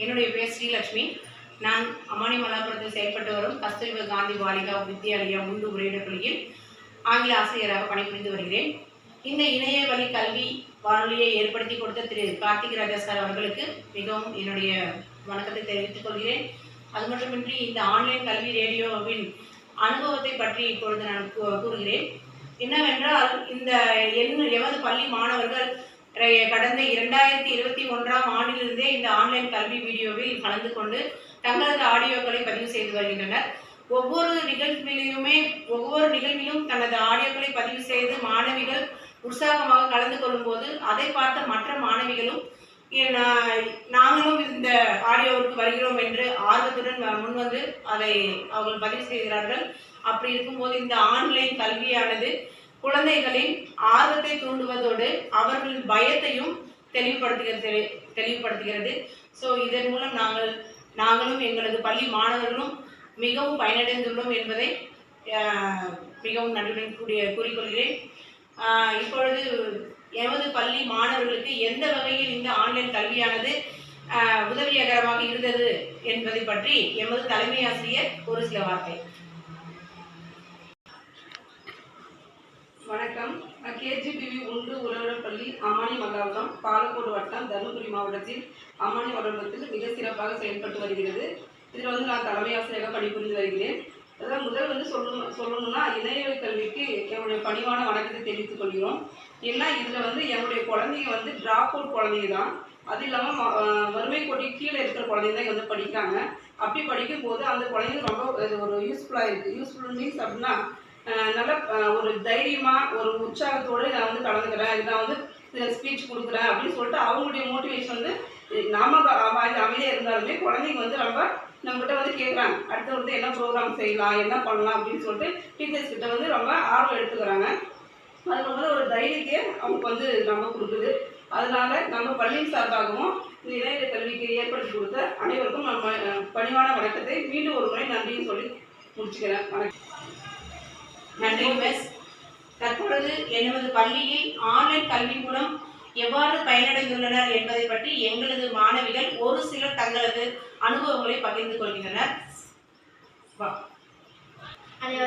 என்னுடைய பேர் ஸ்ரீலக்ஷ்மி. நான் அம்மானி மலாபுரத்தில் செயல்பட்டு வரும் கஸ்தூரிபா காந்தி பாலிகா வித்யாலயா உண்டு உரையிடப் பள்ளியில் ஆங்கில ஆசிரியராக பணிபுரிந்து வருகிறேன். இந்த இணைய வழி கல்வி வானொலியை ஏற்படுத்தி கொடுத்த திரு கார்த்திக் ராஜா சார் அவர்களுக்கு மிகவும் என்னுடைய வணக்கத்தை தெரிவித்துக் கொள்கிறேன். அது மட்டுமின்றி இந்த ஆன்லைன் கல்வி ரேடியோவின் அனுபவத்தை பற்றி இப்பொழுது நான் கூ- கூறுகிறேன். என்னவென்றால் இந்த என் எமது பள்ளி மாணவர்கள் கடந்த இரண்டாயிரத்தி இருபத்தி ஒன்றாம் ஆண்டிலிருந்தே இந்த ஆன்லைன் கல்வி வீடியோவில் கலந்து கொண்டு தங்களது ஆடியோக்களை பதிவு செய்து வருகின்றனர். ஒவ்வொரு நிகழ்விலுமே ஒவ்வொரு நிகழ்விலும் தனது ஆடியோக்களை பதிவு செய்து மாணவிகள் உற்சாகமாக கலந்து கொள்ளும்போது அதை பார்த்த மற்ற மாணவிகளும் நாங்களும் இந்த ஆடியோவுக்கு வருகிறோம் என்று ஆர்வத்துடன் முன்வந்து அதை அவர்கள் பதிவு செய்கிறார்கள். அப்படி இருக்கும்போது இந்த ஆன்லைன் கல்வியானது குழந்தைகளின் ஆர்வத்தை தூண்டுவதோடு அவர்களின் பயத்தையும் தெளிவுபடுத்துகிறது தெளிவுபடுத்துகிறது. ஸோ இதன் மூலம் நாங்கள் நாங்களும் எங்களது பள்ளி மாணவர்களும் மிகவும் பயனடைந்துள்ளோம் என்பதை மிகவும் நன்றியுடன் கூடிய கூறிக்கொள்கிறேன். இப்பொழுது எமது பள்ளி மாணவர்களுக்கு எந்த வகையில் இந்த ஆன்லைன் கல்வியானது உதவியகரமாக உதவிகரமாக இருந்தது என்பதை பற்றி எமது தலைமை ஆசிரியர் ஒரு சில வார்த்தை கேஜிபிவி ஒன்று உறவினப்பள்ளி அம்மானி மல்லாபுரம் பாலக்கோடு வட்டம் தருமபுரி மாவட்டத்தில் அம்மானி மண்டலத்தில் மிக சிறப்பாக செயல்பட்டு வருகிறது. இதில் வந்து நான் தலைமை ஆசிரியராக பணிபுரிந்து வருகிறேன். அதான் முதல் வந்து சொல்லணும் சொல்லணும்னா இணையவழி கல்விக்கு என்னுடைய பணிவான வணக்கத்தை தெரிவித்துக் கொள்கிறோம். ஏன்னா இதில் வந்து என்னுடைய குழந்தைங்க வந்து டிராப் அவுட் குழந்தைங்க தான். அது இல்லாமல் வறுமை கோட்டி கீழே இருக்கிற குழந்தைங்க தான் வந்து படிக்கிறாங்க. அப்படி படிக்கும்போது அந்த குழந்தைங்க ரொம்ப ஒரு யூஸ்ஃபுல்லாக இருக்குது யூஸ்ஃபுல் மீன்ஸ் அப்படின்னா நல்ல ஒரு தைரியமாக ஒரு உற்சாகத்தோடு நான் வந்து கலந்துக்கிறேன். நான் வந்து ஸ்பீச் கொடுக்குறேன் அப்படின்னு சொல்லிட்டு அவங்களுடைய மோட்டிவேஷன் வந்து நாம அமைதியாக இருந்தாலுமே குழந்தைங்க வந்து ரொம்ப நம்மகிட்ட வந்து கேட்குறாங்க அடுத்து வந்து என்ன ப்ரோக்ராம் செய்யலாம் என்ன பண்ணலாம் அப்படின்னு சொல்லிட்டு டீச்சர்ஸ் கிட்ட வந்து ரொம்ப ஆர்வம் எடுத்துக்கிறாங்க. அது வந்து ஒரு தைரியத்தையே அவங்களுக்கு வந்து நம்ம கொடுக்குது. அதனால நம்ம பள்ளியின் சார்பாகவும் இந்த இணைய கல்விக்கு ஏற்படுத்தி கொடுத்த அனைவருக்கும் நம்ம பணிவான வணக்கத்தை மீண்டும் ஒரு முறை நன்றியும் சொல்லி முடிச்சுக்கிறேன். வணக்கம். நன்றி மிஸ். தற்பொழுது எனது பள்ளியில் ஆன்லைன் கல்வி மூலம் எவ்வாறு பயனடைந்துள்ளனர் என்பதை பற்றி எங்களது மாணவிகள் ஒரு சிலர் தங்களது அனுபவங்களை பகிர்ந்து கொள்கின்றனர். வா.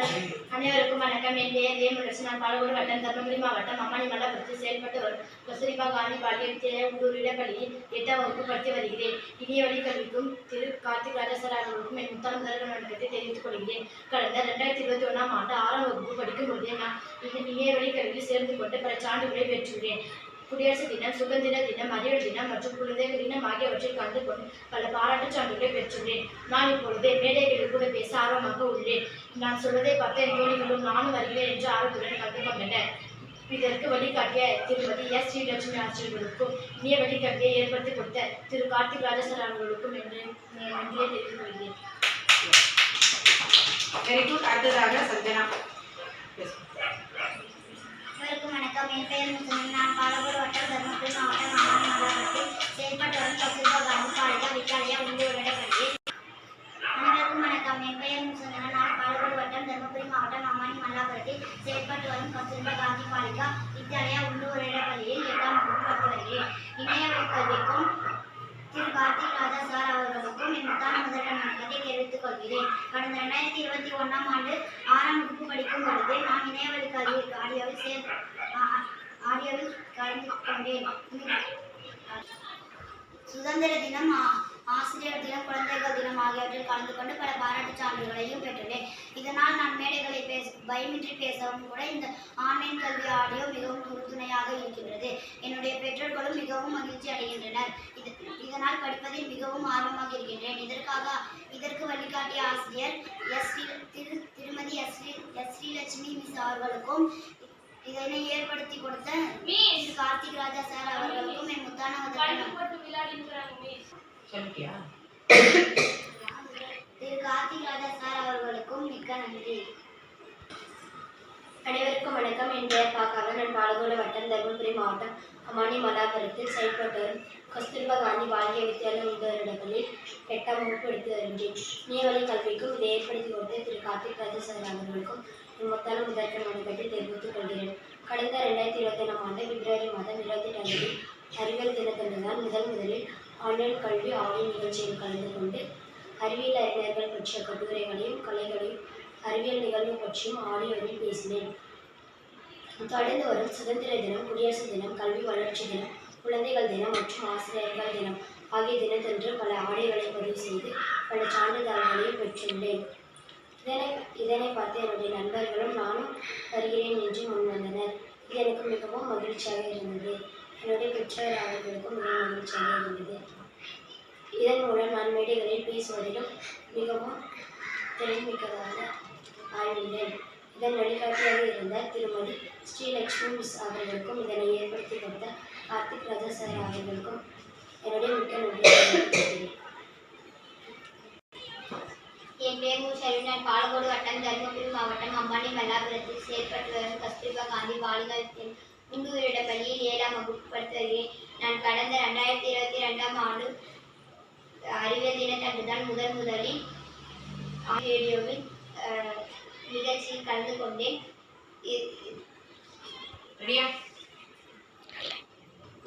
அனைவருக்கும் வணக்கம். என் பெயர் வேமுலட்சுமி நான் பாலக்கோடு வட்டம் தர்மபுரி மாவட்டம் அம்மானி மல்லபுரத்தில் செயல்பட்டு வரும் கஸ்தூரிபா காந்தி பாலியல் வித்தியாலய உள்ளூர் இடப்பள்ளியில் எட்டாம் வகுப்பு படித்து வருகிறேன். இனிய வழி கல்விக்கும் திரு கார்த்திக் ராஜாசர் அவர்களுக்கும் என் முத்தான முதல்வர் வணக்கத்தை தெரிவித்துக் கொள்கிறேன். கடந்த ரெண்டாயிரத்தி இருபத்தி ஒன்றாம் ஆண்டு ஆறாம் வகுப்பு படிக்கும் பொழுதே நான் இந்த இனிய வழி கல்வியில் சேர்ந்து கொண்டு பல சான்றுகளை பெற்றுள்ளேன். குடியரசு தினம் சுதந்திர தினம் அறிவியல் தினம் மற்றும் குழந்தைகள் தினம் ஆகியவற்றில் கலந்து கொண்டு பல பாராட்டுச் சான்றுகளை பெற்றுள்ளேன். நான் இப்பொழுது மேடைகளில் கூட பேச ஆர்வமாக உள்ளேன். நான் சொல்வதை பார்த்த தோழிகளும் நானும் வருகிறேன் என்று ஆர்வத்துடன் கலந்து கொண்டனர். இதற்கு வழிகாட்டிய திருமதி எஸ். ஸ்ரீலட்சுமி ஆசிரியர்களுக்கும் இனிய வழிகாட்டியை ஏற்படுத்தி கொடுத்த திரு. கார்த்திக் ராஜசர் அவர்களுக்கும் என்று நன்றியை தெரிவித்துக் கொள்கிறேன். வெரி குட் அடுத்ததாக சஞ்சனா Yes. அனைவருக்கும் வணக்கம். என் பெயர் நான் பாலக்கோடு கொள்கிறேன் கடந்த ரெண்டாயிரத்தி இருபத்தி ஒன்றாம் ஆண்டு ஆறாம் வகுப்பு படிக்கும் பொழுது நான் இணையவழி கல்வி ஆடியோவில் சேர் ஆடியோவில் கலந்து கொண்டேன். சுதந்திர தினம் ஆசிரியர் தினம் குழந்தை ஆகியவற்றில் கலந்து கொண்டு பல பாராட்டுச் சான்றுகளையும் பெற்றுள்ளேன் இதனால் நான் மேடைகளை பேச பயமின்றி பேசவும் கூட இந்த ஆன்லைன் கல்வி ஆடியோ மிகவும் உறுதுணையாக இருக்கின்றது. என்னுடைய பெற்றோர்களும் மிகவும் மகிழ்ச்சி அடைகின்றனர். இது இதனால் படிப்பதில் மிகவும் ஆர்வமாக இருக்கின்றேன். இதற்காக இதற்கு வழிகாட்டிய ஆசிரியர் எஸ் திரு திருமதி S Shri S Srilakshmi miss அவர்களுக்கும் இதனை ஏற்படுத்தி கொடுத்த கார்த்திக் ராஜா சார் அவர்களுக்கும் என் முத்தான வணக்கம். சொல்லிட்டியா? திரு கார்த்திக் ராஜா சார் அவர்களுக்கும் மிக்க நன்றி. அனைவருக்கும் வணக்கம். என் பெயர் பாக்காக நான் பாலக்கோடு வட்டம் தருமபுரி மாவட்டம் அமானி மலாபுரத்தில் செயல்பட்டு வரும் கஸ்தூர்பா காந்தி பாலிய வித்தியாலய முதலிடங்களில் எட்டாம் வகுப்பு எடுத்து வருகின்றேன் நீவழி கல்விக்கும் இதை ஏற்படுத்தி கொடுத்த திரு கார்த்திக் ராஜா சார் அவர்களுக்கும் என் மொத்தான மனுக்கட்டி தெரிவித்துக் கொள்கிறேன். கடந்த ரெண்டாயிரத்தி இருபத்தி ஏழாம் ஆண்டு பிப்ரவரி மாதம் இருபத்தி எட்டாம் தேதி அறிவியல் தினத்தன்று தான் முதல் முதலில் ஆன்லைன் கல்வி ஆன்லைன் நிகழ்ச்சியில் கலந்து கொண்டு அறிவியல் அறிஞர்கள் பற்றிய கட்டுரைகளையும் கலைகளையும் அறிவியல் நிகழ்வு பற்றியும் ஆடியோவில் பேசினேன். தொடர்ந்து வரும் சுதந்திர தினம் குடியரசு தினம் கல்வி வளர்ச்சி தினம் குழந்தைகள் தினம் மற்றும் ஆசிரியர்கள் தினம் ஆகிய தினத்தன்று பல ஆடைகளை பதிவு செய்து பல சான்றிதழ்களையும் பெற்றுள்ளேன். இதனை இதனை பார்த்து என்னுடைய நண்பர்களும் நானும் வருகிறேன் என்று முன்வந்தனர். இது எனக்கு மிகவும் மகிழ்ச்சியாக இருந்தது. என்னுடைய பெற்றோர் அவர்களுக்கும் மிகவும் மகிழ்ச்சியாக இருந்தது. இதன் மூலம் நான் மேடைகளில் பேசுவதிலும் மிகவும் திறன்மிக்கதாக ஆயுள்ளேன் இதன் வழிகாட்டியாக இருந்த திருமதி ஸ்ரீலக்ஷ்மி மிஸ் அவர்களுக்கும் இதனை ஏற்படுத்தி கொடுத்த கார்த்திக் ராஜா சார் அவர்களுக்கும் என்னுடைய மிக்க நன்றி என் பேர் மு. செல்வி நான் பாலக்கோடு வட்டம் தருமபுரி மாவட்டம் அம்பானி மல்லாபுரத்தில் செயல்பட்டு வரும் கஸ்தூர்பா காந்தி பாலிகள் உண்டுவிரிட பள்ளியில் ஏழாம் வகுப்பு படித்து வருகிறேன். நான் கடந்த ரெண்டாயிரத்தி இருபத்தி ரெண்டாம் ஆண்டு அறிவியல் தினத்தன்று தான் முதன் முதலில் ரேடியோவில் நிகழ்ச்சியில் கலந்து கொண்டேன்.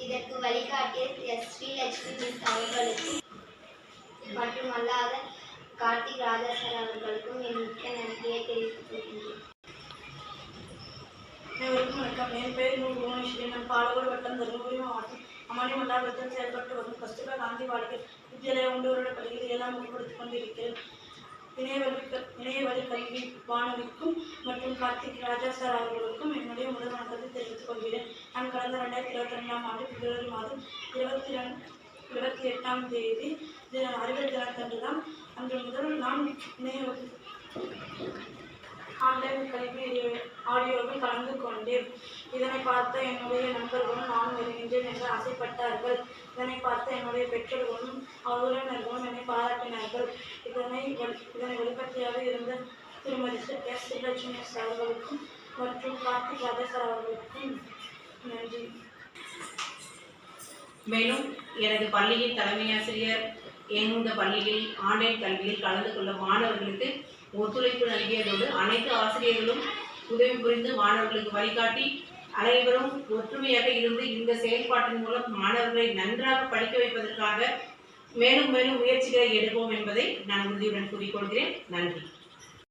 இதற்கு வழிகாட்டிய எஸ் ஸ்ரீலட்சுமி மிஸ் அவர்களுக்கும் மட்டுமல்லாத கார்த்திக் ராஜா சார் அவர்களுக்கும் என் மிக்க நன்றியை தெரிவித்துக் கொள்கின்றேன். அனைவருக்கும் வணக்கம். என் பேர் நூல் புவனேஸ்வரி. நான் பாலக்கோடு வட்டம் தருமபுரி மாவட்டம் அம்மானி மல்லாபுரத்தில் செயல்பட்டு வரும் கஸ்தூரா காந்தி வாழ்க்கை வித்யாலயா உண்டோரோட பள்ளியில் எல்லாம் வகுப்படுத்திக் கொண்டிருக்கிறேன். இணையவழி இணையவழி கல்வி வானொலிக்கும் மற்றும் கார்த்திக் ராஜா சார் அவர்களுக்கும் என்னுடைய முதல் வணக்கத்தை தெரிவித்துக் கொள்கிறேன். நான் கடந்த ரெண்டாயிரத்தி இருபத்தி ரெண்டாம் ஆண்டு பிப்ரவரி மாதம் இருபத்தி ரெண்டு இருபத்தி எட்டாம் தேதி அறிவியல் தினத்தன்று தான் அன்று முதல் நான் இணைய ஆன்லைன் கல்வி ஆடியோவில் கலந்து கொண்டேன். இதனை பார்த்த என்னுடைய நண்பர்களும் நான் வருகின்றேன் என்று ஆசைப்பட்டார்கள். இதனை பார்த்த என்னுடைய பெற்றோர்களும் அவருடன் என்னை பாராட்டினார்கள். இதனை இதனை வெளிப்படையாக இருந்த திருமதி எஸ். ஸ்ரீலட்சுமி அவர்களுக்கும் மற்றும் கார்த்திக் ராஜேஸ்வர் அவர்களுக்கும் நன்றி. மேலும் எனது பள்ளியின் தலைமையாசிரியர் எந்த பள்ளியில் ஆன்லைன் கல்வியில் கலந்து கொள்ள மாணவர்களுக்கு ஒத்துழைப்பு நல்கியதோடு அனைத்து ஆசிரியர்களும் உதவி புரிந்து மாணவர்களுக்கு வழிகாட்டி அனைவரும் ஒற்றுமையாக இருந்து இந்த செயல்பாட்டின் மூலம் மாணவர்களை நன்றாக படிக்க வைப்பதற்காக மேலும் மேலும் முயற்சிகளை எடுப்போம் என்பதை நான் உறுதியுடன் கூறிக்கொள்கிறேன். நன்றி.